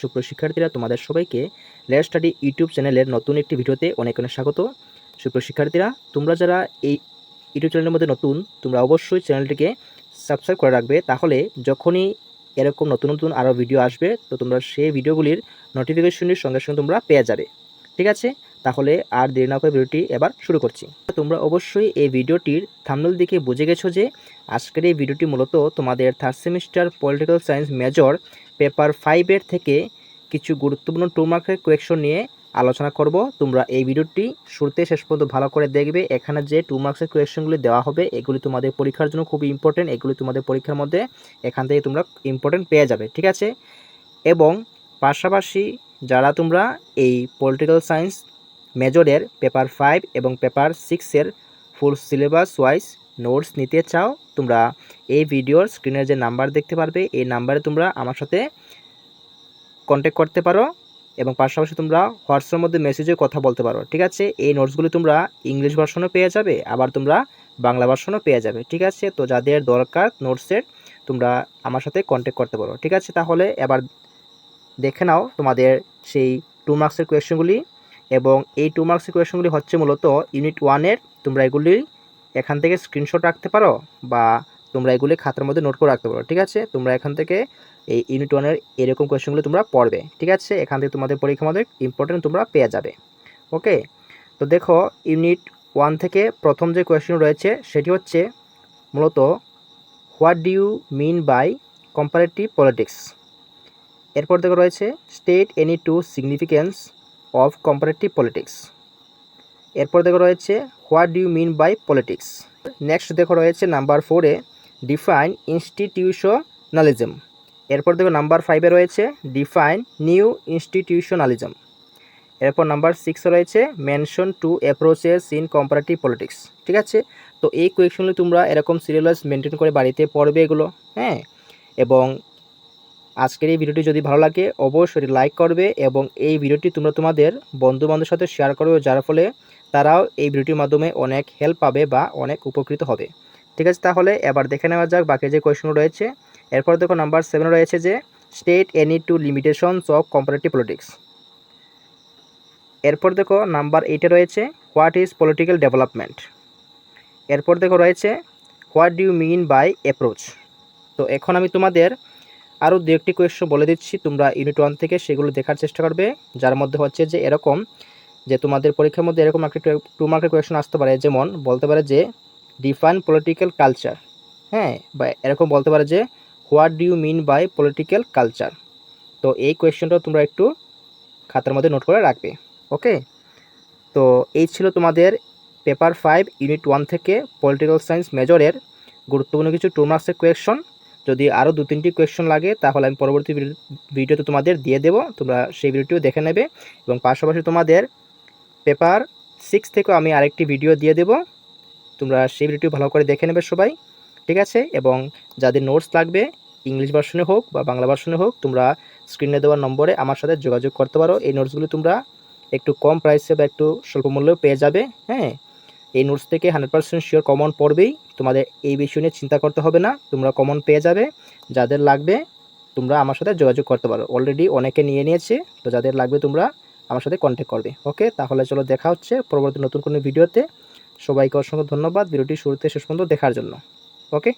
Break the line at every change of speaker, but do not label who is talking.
সুপ্রিয় শিক্ষার্থীরা, তোমাদের সবাইকে লেয়ার স্টাডি ইউটিউব চ্যানেলের নতুন একটি ভিডিওতে অনেক অনেক স্বাগত। সুপ্রিয় শিক্ষার্থীরা, তোমরা যারা এই ইউটিউব চ্যানেলের মধ্যে নতুন, তোমরা অবশ্যই চ্যানেলটিকে সাবস্ক্রাইব করে রাখবে। তাহলে যখনই এরকম নতুন নতুন আরও ভিডিও আসবে, তো তোমরা সেই ভিডিওগুলির নোটিফিকেশনের সঙ্গে সঙ্গে তোমরা পেয়ে যাবে। ঠিক আছে? তাহলে আর দেরি না করে ভিডিওটি এবার শুরু করছি। তোমরা অবশ্যই এই ভিডিওটির থামনেল দেখে বুঝে গেছো যে, আজকের এই ভিডিওটি মূলত তোমাদের third semester political science major paper ফাইভের থেকে কিছু গুরুত্বপূর্ণ টু মার্কের কোয়েকশন নিয়ে আলোচনা করব। তোমরা এই ভিডিওটি শুরুতে শেষ পর্যন্ত ভালো করে দেখবে। এখানে যে টু কোয়েকশনগুলি দেওয়া হবে, এগুলি তোমাদের পরীক্ষার জন্য খুবই ইম্পর্টেন্ট এগুলি তোমাদের পরীক্ষার মধ্যে এখান থেকে তোমরা ইম্পর্টেন্ট পেয়ে যাবে, ঠিক আছে? এবং পাশাপাশি যারা তোমরা এই পলিটিক্যাল সায়েন্স মেজরের পেপার ফাইভ এবং পেপার সিক্সের ফুল সিলেবাস ওয়াইজ নোটস নিতে চাও, তোমরা এই ভিডিওর স্ক্রিনের যে নাম্বার দেখতে পারবে, এই নাম্বারে তোমরা আমার সাথে কন্ট্যাক্ট করতে পারো এবং পাশাপাশি তোমরা হোয়াটসঅ্যাপের মধ্যে মেসেজে কথা বলতে পারো, ঠিক আছে? এই নোটসগুলি তোমরা ইংলিশ ভার্সনও পেয়ে যাবে, আবার তোমরা বাংলা ভার্সনও পেয়ে যাবে, ঠিক আছে? তো যাদের দরকার নোটসের তোমরা আমার সাথে কন্ট্যাক্ট করতে পারো, ঠিক আছে? তাহলে এবার দেখে নাও তোমাদের সেই টু মার্কসের কোয়েশ্চেনগুলি এবং এই টু মার্কসের কোয়েশ্চেনগুলি হচ্ছে মূলত ইউনিট ওয়ানের তোমরা এগুলি এখান থেকে স্ক্রিনশট রাখতে পারো বা তোমরা এগুলি খাতার মধ্যে নোট করে রাখতে পারো, ঠিক আছে? তোমরা এখান থেকে এই ইউনিট ওয়ানের এরকম কোয়েশ্চেনগুলো তোমরা পড়বে, ঠিক আছে? এখান থেকে তোমাদের পরীক্ষার মধ্যে ইম্পর্টেন্ট তোমরা পেয়ে যাবে ওকে তো দেখো ইউনিট ওয়ান থেকে প্রথম যে কোয়েশ্চেন রয়েছে, সেটি হচ্ছে মূলত what do you mean by comparative politics এরপর দেখো রয়েছে state any two significance of comparative politics এরপর দেখো রয়েছে what do you mean by politics next দেখো রয়েছে নাম্বার ফোরে ডিফাইন ইনস্টিটিউশনালিজম এরপর দেখো নাম্বার ফাইভে রয়েছে ডিফাইন নিউ ইনস্টিটিউশনালিজম এরপর নাম্বার সিক্সে রয়েছে mention two approaches in comparative politics ঠিক আছে? তো এই কোয়েকশনগুলো তোমরা এরকম সিরিয়ালাইজ মেনটেন করে বাড়িতে পড়বে এগুলো হ্যাঁ? এবং আজকের এই ভিডিওটি যদি ভালো লাগে, অবশ্যই লাইক করবে এবং এই ভিডিওটি তোমরা তোমাদের বন্ধু বান্ধবের সাথে শেয়ার করবে, যার ফলে তারাও এই ভিডিওটির মাধ্যমে অনেক হেল্প পাবে বা অনেক উপকৃত হবে। ঠিক আছে, তাহলে এবার দেখে নেওয়া যাক বাকি যে কোয়েশন রয়েছে। এরপর দেখো নাম্বার সেভেন রয়েছে যে state any two limitations of comparative politics এরপর দেখো নাম্বার এইটে রয়েছে হোয়াট ইজ পলিটিক্যাল ডেভেলপমেন্ট এরপর দেখো রয়েছে what do mean by approach তো এখন আমি তোমাদের আরও দু একটি কোয়েশ্চন বলে দিচ্ছি, তোমরা ইউনিট ওয়ান থেকে সেগুলো দেখার চেষ্টা করবে, যার মধ্যে হচ্ছে যে এরকম যে তোমাদের পরীক্ষার মধ্যে এরকম একটা টু মার্কের কোয়েশ্চন আসতে পারে। যেমন বলতে পারে যে ডিফাইন পলিটিক্যাল কালচার হ্যাঁ বা এরকম বলতে পারে যে what do you mean by political culture তো এই কোয়েশ্চনটা তোমরা একটু খাতার মধ্যে নোট করে রাখবে ওকে তো এই ছিল তোমাদের পেপার ফাইভ ইউনিট ওয়ান থেকে পলিটিক্যাল সায়েন্স মেজরের গুরুত্বপূর্ণ কিছু টু মার্কসের কোয়েশ্চন যদি আরও দু, তিনটি কোয়েশ্চন লাগে, তাহলে আমি পরবর্তী ভিডিওতে তোমাদের দিয়ে দেবো। তোমরা সেই ভিডিওটিও দেখে নেবে। এবং পাশাপাশি তোমাদের পেপার সিক্স থেকেও আমি আরেকটি ভিডিও দিয়ে দেবো। তোমরা সেই ভিডিওটি ভালো করে দেখে নেবে সবাই, ঠিক আছে? এবং যাদের নোটস লাগবে ইংলিশ ভার্সনে হোক বা বাংলা ভার্সনে হোক, তোমরা স্ক্রিনে দেওয়ার নম্বরে আমার সাথে যোগাযোগ করতে পারো। এই নোটসগুলো তোমরা একটু কম প্রাইসে বা একটু স্বল্প মূল্যেও পেয়ে যাবে হ্যাঁ? এই নোটস থেকে হান্ড্রেড পার্সেন্ট শিওর কমন পড়বেই। তোমাদের এই বিষয় নিয়ে চিন্তা করতে হবে না, তোমরা কমন পেয়ে যাবে। যাদের লাগবে, তোমরা আমার সাথে যোগাযোগ করতে পারো। অলরেডি অনেকে নিয়ে নিয়েছে, তো যাদের লাগবে তোমরা আমার সাথে কন্ট্যাক্ট করবে। ওকে তাহলে চলো দেখা হচ্ছে পরবর্তী নতুন কোনো ভিডিওতে সবাইকে অসংখ্য ধন্যবাদ। ভিডিওটি শুরুতে শেষ পর্যন্ত দেখার জন্য। ওকে?